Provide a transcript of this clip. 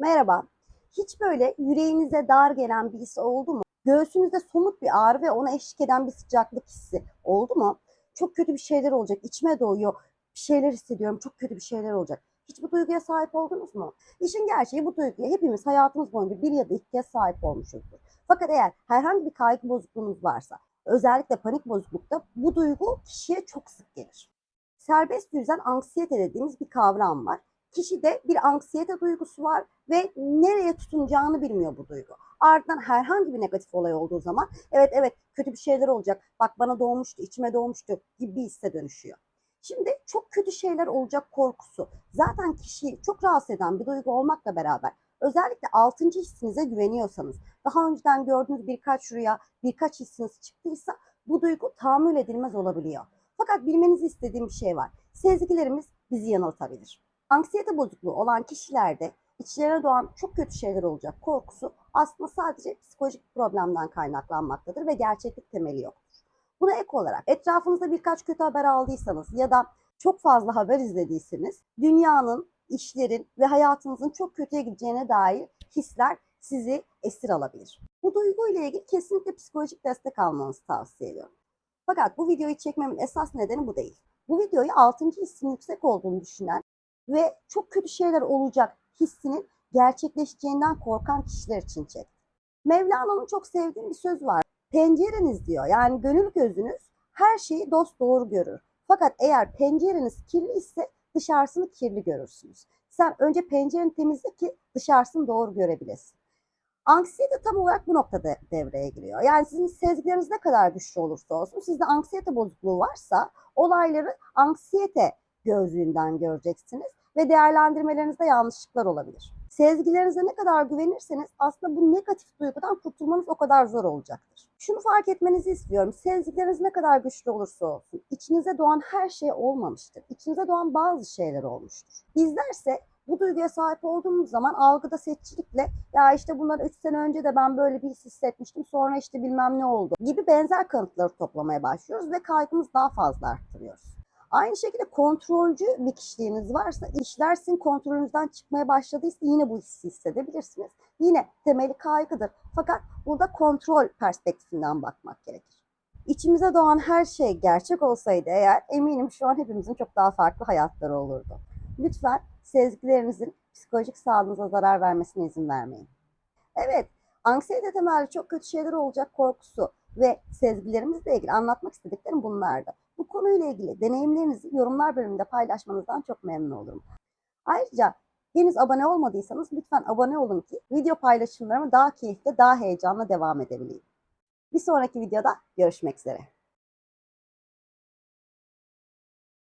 Merhaba. Hiç böyle yüreğinize dar gelen bir his oldu mu? Göğsünüzde somut bir ağrı ve ona eşlik eden bir sıcaklık hissi oldu mu? Çok kötü bir şeyler olacak, içime doğuyor, bir şeyler hissediyorum, çok kötü bir şeyler olacak. Hiç bu duyguya sahip oldunuz mu? İşin gerçeği bu duyguya hepimiz hayatımız boyunca bir ya da iki kez sahip olmuşuzdur. Fakat eğer herhangi bir kaygı bozukluğunuz varsa, özellikle panik bozuklukta bu duygu kişiye çok sık gelir. Serbest yüzden anksiyete dediğimiz bir kavram var. Kişide bir anksiyete duygusu var ve nereye tutunacağını bilmiyor bu duygu. Ardından herhangi bir negatif olay olduğu zaman evet evet kötü bir şeyler olacak. Bak bana doğmuştu, içime doğmuştu gibi bir hisse dönüşüyor. Şimdi çok kötü şeyler olacak korkusu zaten kişiyi çok rahatsız eden bir duygu olmakla beraber özellikle altıncı hissinize güveniyorsanız daha önceden gördüğünüz birkaç rüya, birkaç hissiniz çıktıysa bu duygu tahammül edilmez olabiliyor. Fakat bilmenizi istediğim bir şey var. Sezgilerimiz bizi yanıltabilir. Anksiyete bozukluğu olan kişilerde içlerine doğan çok kötü şeyler olacak korkusu aslında sadece psikolojik problemden kaynaklanmaktadır ve gerçeklik temeli yoktur. Buna ek olarak etrafınızda birkaç kötü haber aldıysanız ya da çok fazla haber izlediyseniz dünyanın, işlerin ve hayatınızın çok kötüye gideceğine dair hisler sizi esir alabilir. Bu duyguyla ilgili kesinlikle psikolojik destek almanızı tavsiye ediyorum. Fakat bu videoyu çekmemin esas nedeni bu değil. Bu videoyu 6. hissin yüksek olduğunu düşünen ve çok kötü şeyler olacak hissinin gerçekleşeceğinden korkan kişiler için çektim. Mevlana'nın çok sevdiğim bir söz var. Pencereniz diyor yani gönül gözünüz her şeyi dost doğru görür. Fakat eğer pencereniz kirli ise dışarısını kirli görürsünüz. Sen önce pencereni temizle ki dışarısını doğru görebilesin. Anksiyete tam olarak bu noktada devreye giriyor. Yani sizin sezgileriniz ne kadar güçlü olursa olsun sizde anksiyete bozukluğu varsa olayları anksiyete gözlüğünden göreceksiniz ve değerlendirmelerinizde yanlışlıklar olabilir. Sezgilerinize ne kadar güvenirseniz aslında bu negatif duygudan kurtulmanız o kadar zor olacaktır. Şunu fark etmenizi istiyorum. Sezgileriniz ne kadar güçlü olursa olsun içinize doğan her şey olmamıştır. İçinize doğan bazı şeyler olmuştur. Bizlerse bu duyguya sahip olduğumuz zaman algıda seçicilikle ya işte bunları 3 sene önce de ben böyle bir his hissetmiştim sonra işte bilmem ne oldu gibi benzer kanıtları toplamaya başlıyoruz ve kaygımızı daha fazla arttırıyoruz. Aynı şekilde kontrolcü bir kişiliğiniz varsa işler sizin kontrolünüzden çıkmaya başladıysa yine bu hissi hissedebilirsiniz. Yine temeli kaygıdır. Fakat burada kontrol perspektifinden bakmak gerekir. İçimize doğan her şey gerçek olsaydı eğer eminim şu an hepimizin çok daha farklı hayatları olurdu. Lütfen sezgilerinizin psikolojik sağlığınıza zarar vermesine izin vermeyin. Evet, anksiyete temelli çok kötü şeyler olacak korkusu ve sezgilerimizle ilgili anlatmak istediklerim bunlardı. Konuyla ilgili deneyimlerinizi yorumlar bölümünde paylaşmanızdan çok memnun olurum. Ayrıca henüz abone olmadıysanız lütfen abone olun ki video paylaşımlarımı daha keyifli, daha heyecanla devam edebileyim. Bir sonraki videoda görüşmek üzere.